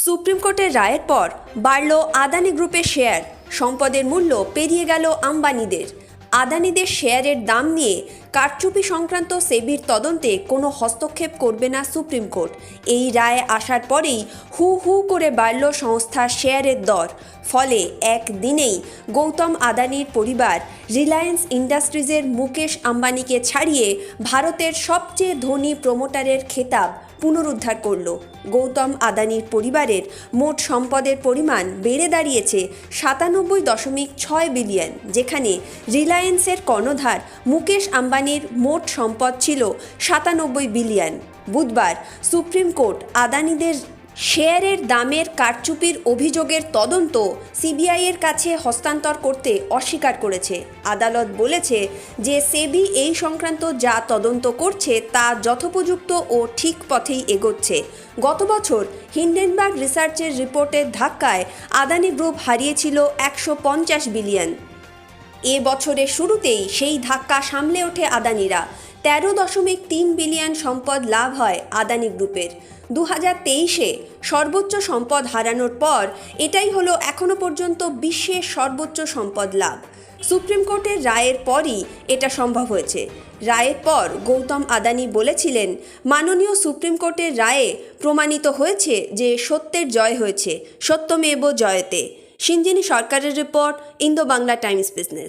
Supreme কোর্টের রায়ের পর বাড়ল আদানি গ্রুপের শেয়ার। সম্পদের মূল্য পেরিয়ে গেল আম্বানিদের। আদানিদের শেয়ারের দাম নিয়ে কারচুপি সংক্রান্ত সেবির তদন্তে কোনো হস্তক্ষেপ করবে না সুপ্রিম কোর্ট। এই রায় আসার পরেই হু হু করে বাড়ল সংস্থার শেয়ারের দর। ফলে একদিনেই গৌতম আদানির পরিবার রিলায়েন্স ইন্ডাস্ট্রিজের মুকেশ আম্বানিকে ছাড়িয়ে ভারতের সবচেয়ে ধনী প্রমোটারের খেতাব পুনরুদ্ধার করল। গৌতম আদানির পরিবারের মোট সম্পদের পরিমাণ বেড়ে দাঁড়িয়েছে সাতানব্বই দশমিক ছয় বিলিয়ন, যেখানে রিলায়েন্সের কর্ণধার মুকেশ আম্বানির মোট সম্পদ ছিল সাতানব্বই বিলিয়ন। বুধবার সুপ্রিম কোর্ট আদানিদের শেয়ারের দামের কারচুপির অভিযোগের তদন্ত সিবিআইয়ের কাছে হস্তান্তর করতে অস্বীকার করেছে। আদালত বলেছে যে সেবি এই সংক্রান্ত যা তদন্ত করছে তা যথোপযুক্ত ও ঠিক পথেই এগোচ্ছে। গত বছর হিন্ডেনবার্গ রিসার্চের রিপোর্টের ধাক্কায় আদানি গ্রুপ হারিয়েছিল একশো পঞ্চাশ বিলিয়ন। এ বছরের শুরুতেই সেই ধাক্কা সামলে ওঠে আদানিরা। তেরো দশমিক তিন বিলিয়ন সম্পদ লাভ হয় আদানি গ্রুপের। দু হাজার তেইশে সর্বোচ্চ সম্পদ হারানোর পর এটাই হলো এখনও পর্যন্ত বিশ্বের সর্বোচ্চ সম্পদ লাভ। সুপ্রিম কোর্টের রায়ের পরই এটা সম্ভব হয়েছে। রায়ের পর গৌতম আদানি বলেছিলেন, মাননীয় সুপ্রিম কোর্টের রায়ে প্রমাণিত হয়েছে যে সত্যের জয় হয়েছে, সত্যমেব জয়তে। সিঞ্জিনী সরকারের report Indo Bangla times business.